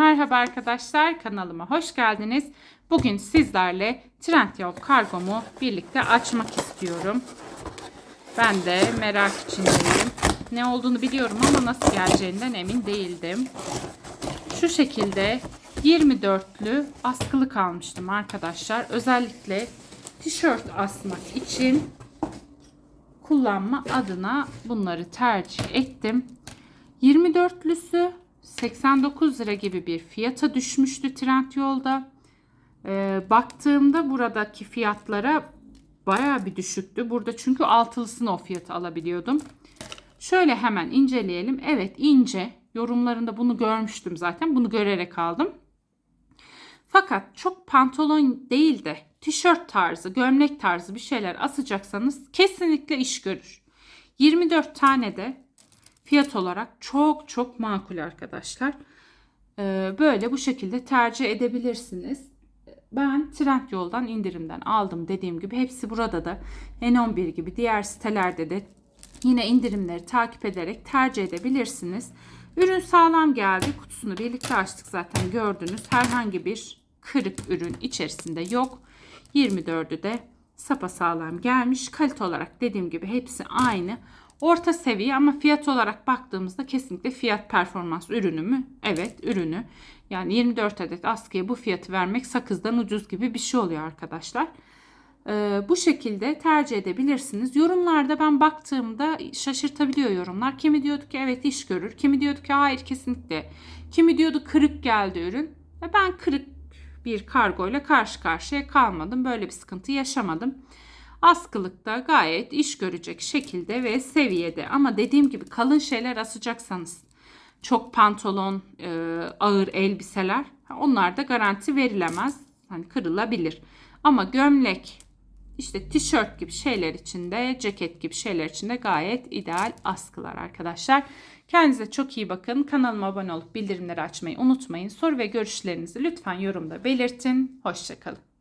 Merhaba arkadaşlar kanalıma hoş geldiniz. Bugün sizlerle Trendyol kargomu birlikte açmak istiyorum. Ben de merak içindeyim. Ne olduğunu biliyorum ama nasıl geleceğinden emin değildim. Şu şekilde 24'lü askılık almıştım arkadaşlar. Özellikle tişört asmak için kullanma adına bunları tercih ettim. 24'lüsü 89 lira gibi bir fiyata düşmüştü Trendyol'da. Ee, baktığımda buradaki fiyatlara baya bir düşüktü. Burada çünkü altılısını o fiyata alabiliyordum. Şöyle hemen inceleyelim. Evet ince. Yorumlarında bunu görmüştüm zaten. Bunu görerek aldım. Fakat çok pantolon değil de tişört tarzı, gömlek tarzı bir şeyler asacaksanız kesinlikle iş görür. 24 tane de fiyat olarak çok çok makul arkadaşlar. Ee, böyle bu şekilde tercih edebilirsiniz. Ben Trendyol'dan indirimden aldım dediğim gibi. Hepsi burada da N11 gibi diğer sitelerde de yine indirimleri takip ederek tercih edebilirsiniz. Ürün sağlam geldi. Kutusunu birlikte açtık zaten gördünüz. Herhangi bir kırık ürün içerisinde yok. 24'ü de sapa sağlam gelmiş. Kalite olarak dediğim gibi hepsi aynı. Orta seviye ama fiyat olarak baktığımızda kesinlikle fiyat performans ürünü mü? Evet ürünü. Yani 24 adet askıya bu fiyatı vermek sakızdan ucuz gibi bir şey oluyor arkadaşlar. Ee, bu şekilde tercih edebilirsiniz. Yorumlarda ben baktığımda şaşırtabiliyor yorumlar. Kimi diyordu ki evet iş görür. Kimi diyordu ki hayır kesinlikle. Kimi diyordu kırık geldi ürün. Ben kırık bir kargo ile karşı karşıya kalmadım. Böyle bir sıkıntı yaşamadım. Askılıkta gayet iş görecek şekilde ve seviyede. Ama dediğim gibi kalın şeyler asacaksanız çok pantolon, e, ağır elbiseler onlar da garanti verilemez. Hani kırılabilir. Ama gömlek, işte tişört gibi şeyler içinde, ceket gibi şeyler içinde gayet ideal askılar arkadaşlar. Kendinize çok iyi bakın. Kanalıma abone olup bildirimleri açmayı unutmayın. Soru ve görüşlerinizi lütfen yorumda belirtin. Hoşçakalın.